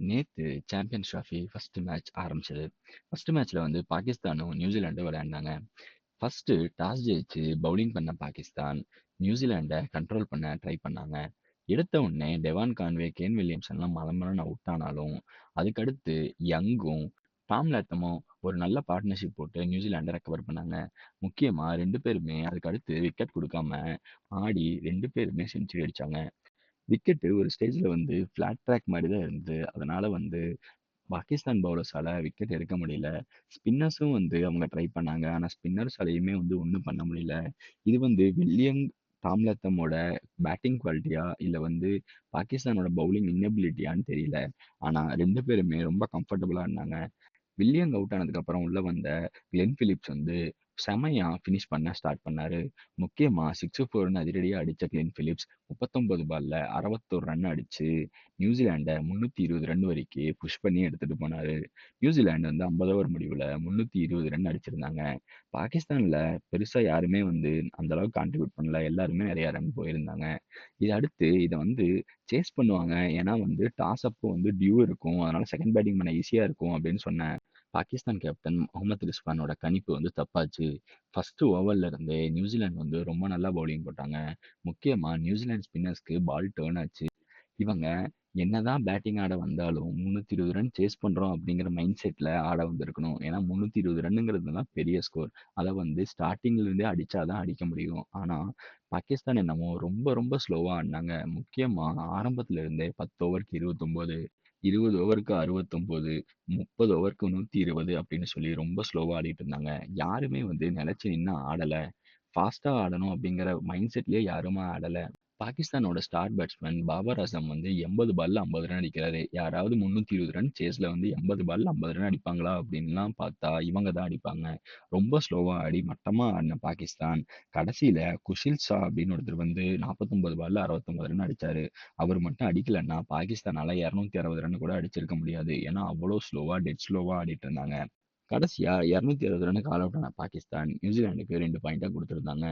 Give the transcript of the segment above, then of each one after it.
நேற்று Champions Trophy first match ஆரம்பிச்சது. First மேட்ச்ல வந்து பாகிஸ்தானும், நியூசிலாண்டும் விளையாண்டாங்க. ஃபர்ஸ்ட் டாஸ் ஜெயிச்சு பவுலிங் பண்ண பாகிஸ்தான், நியூசிலாண்டை கண்ட்ரோல் பண்ண ட்ரை பண்ணாங்க. எடுத்த உடனே டெவான் கான்வே, கேன் வில்லியம்சன்லாம் மலமலன்னு அவுட் ஆனாலும், அதுக்கடுத்து யங்கும், டாம் லேத்தமும் ஒரு நல்ல பார்ட்னர்ஷிப் போட்டு நியூசிலாண்டை ரெக்கவர் பண்ணாங்க. முக்கியமாக ரெண்டு பேருமே அதுக்கடுத்து விக்கெட் கொடுக்காம ஆடி ரெண்டு பேருமே செஞ்சுரி அடிச்சாங்க. விக்கெட்டு ஒரு ஸ்டேஜில் வந்து ஃப்ளாட் ட்ராக் மாரி தான் இருந்தது. அதனால வந்து பாகிஸ்தான் பவுலர்ஸால விக்கெட் எடுக்க முடியல. ஸ்பின்னர்ஸும் வந்து அவங்க ட்ரை பண்ணாங்க. ஆனா ஸ்பின்னர்ஸாலயுமே வந்து ஒண்ணும் பண்ண முடியல. இது வந்து வில்லியம், தாம்லத்தமோட பேட்டிங் குவாலிட்டியா இல்ல வந்து பாகிஸ்தானோட பவுலிங் இன்னபிலிட்டியான்னு தெரியல. ஆனா 2 பேருமே ரொம்ப கம்ஃபர்டபுளா ஆடுனாங்க. வில்லியங் அவுட் ஆனதுக்கப்புறம் உள்ளே உள்ள வந்த கிளென் பிலிப்ஸ் வந்து செமையா ஃபினிஷ் பண்ண ஸ்டார்ட் பண்ணாரு. முக்கியமா 6, 4ன்னு அதிரடியா அடிச்ச கிளென் பிலிப்ஸ் 39 பால்ல 61 ரன் அடிச்சு முந்நூற்றி 320 ரன் வரைக்கும் புஷ் பண்ணி எடுத்துட்டு போனாரு. நியூசிலாந்து வந்து 50 ஓவர் முடிவுல 320 ரன் அடிச்சிருந்தாங்க. பாகிஸ்தான்ல பெருசா யாருமே வந்து அந்த அளவுக்கு கான்ட்ரிபியூட் பண்ணல. எல்லாருமே நெறைய ரன் போயிருந்தாங்க. இத அடுத்து இத வந்து சேஸ் பண்ணுவாங்க. ஏன்னா வந்து டாஸ் அப்போ வந்து டியூ இருக்கும். அதனால செகண்ட் பேட்டிங் பண்ண ஈஸியா இருக்கும் அப்படின்னு சொன்னேன் பாகிஸ்தான் கேப்டன் முகமது ரிஸ்வானோட கணிப்பு வந்து தப்பாச்சு. ஃபர்ஸ்ட் ஓவர்ல இருந்தே நியூசிலாந்து வந்து ரொம்ப நல்லா பவுலிங் போட்டாங்க. முக்கியமா நியூசிலாந்து ஸ்பின்னர்ஸ்க்கு பால் டர்ன் ஆச்சு. இவங்க என்னதான் பேட்டிங் ஆட வந்தாலும் 320 ரன் சேஸ் பண்றோம் அப்படிங்கிற மைண்ட் செட்ல ஆட வந்திருக்கணும். ஏன்னா 320 ரன்னுங்கிறதுலாம் பெரிய ஸ்கோர். அத வந்து ஸ்டார்டிங்லேருந்தே இருந்தே தான் அடிக்க முடியும். ஆனா பாகிஸ்தான் என்னமோ ரொம்ப ரொம்ப ஸ்லோவா ஆடுனாங்க. முக்கியமா ஆரம்பத்துல இருந்தே 10 ஓவருக்கு 29, 20 ஓவருக்கு 69, 30 ஓவருக்கு 120 அப்படின்னு சொல்லி ரொம்ப ஸ்லோவா ஆடிட்டு இருந்தாங்க. யாருமே வந்து நிலைச்சு நின்னு ஆடல. ஃபாஸ்ட்டாக ஆடணும் அப்படிங்கிற மைண்ட் செட்லேயே யாருமே ஆடல. பாகிஸ்தானோட ஸ்டார் பேட்ஸ்மேன் பாபர் அசம் வந்து 80 பால்ல 50 ரன் அடிக்கிறாரு. யாராவது 320 ரன் சேஸில் வந்து 80 பால்ல 50 ரன் அடிப்பாங்களா அப்படின்லாம் பார்த்தா இவங்க தான் அடிப்பாங்க. ரொம்ப ஸ்லோவாக ஆடி மட்டமாக ஆடின பாகிஸ்தான் கடைசியில் குஷில் ஷா அப்படின்னு ஒருத்தர் வந்து 49 பால்ல 69 ரன் அடித்தார் அவர் மட்டும் அடிக்கலைன்னா பாகிஸ்தானால் இரநூத்தி அறுபது ரன் கூட அடிச்சிருக்க முடியாது. ஏன்னா அவ்வளோ ஸ்லோவாக டெட் ஸ்லோவாக ஆடிட்டு இருந்தாங்க. கடைசியா 260 ரன்னுக்கு ஆல் அவுட் ஆன பாகிஸ்தான் நியூசிலாந்துக்கு ரெண்டு பாயிண்ட்டாக கொடுத்துருந்தாங்க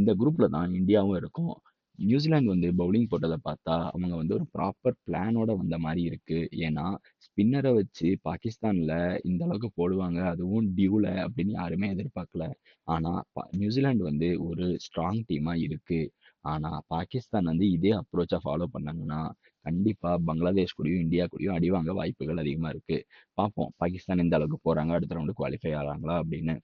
இந்த குரூப்ல தான் இந்தியாவும் இருக்கும். நியூசிலாந்து வந்து பவுலிங் போட்டத பார்த்தா அவங்க வந்து ஒரு ப்ராப்பர் பிளானோட வந்த மாரி இருக்கு. ஏன்னா ஸ்பின்னர வச்சு பாகிஸ்தான்ல இந்த அளவுக்கு போடுவாங்க. அதுவும் டியூல அப்படின்னு யாருமே எதிர்பார்க்கல. ஆனா ப நியூசிலாந்து வந்து ஒரு ஸ்ட்ராங் டீமா இருக்கு. ஆனா பாகிஸ்தான் வந்து இதே அப்ரோச்ச ஃபாலோ பண்ணாங்கன்னா, கண்டிப்பா பங்களாதேஷ் கூடயும், இந்தியா கூடயும் அடி வாங்க வாய்ப்புகள் அதிகமா இருக்கு. பார்ப்போம் பாகிஸ்தான் எந்த அளவுக்கு போறாங்க, அடுத்த ரவுண்ட் குவாலிஃபை ஆகிறாங்களா அப்படின்னு.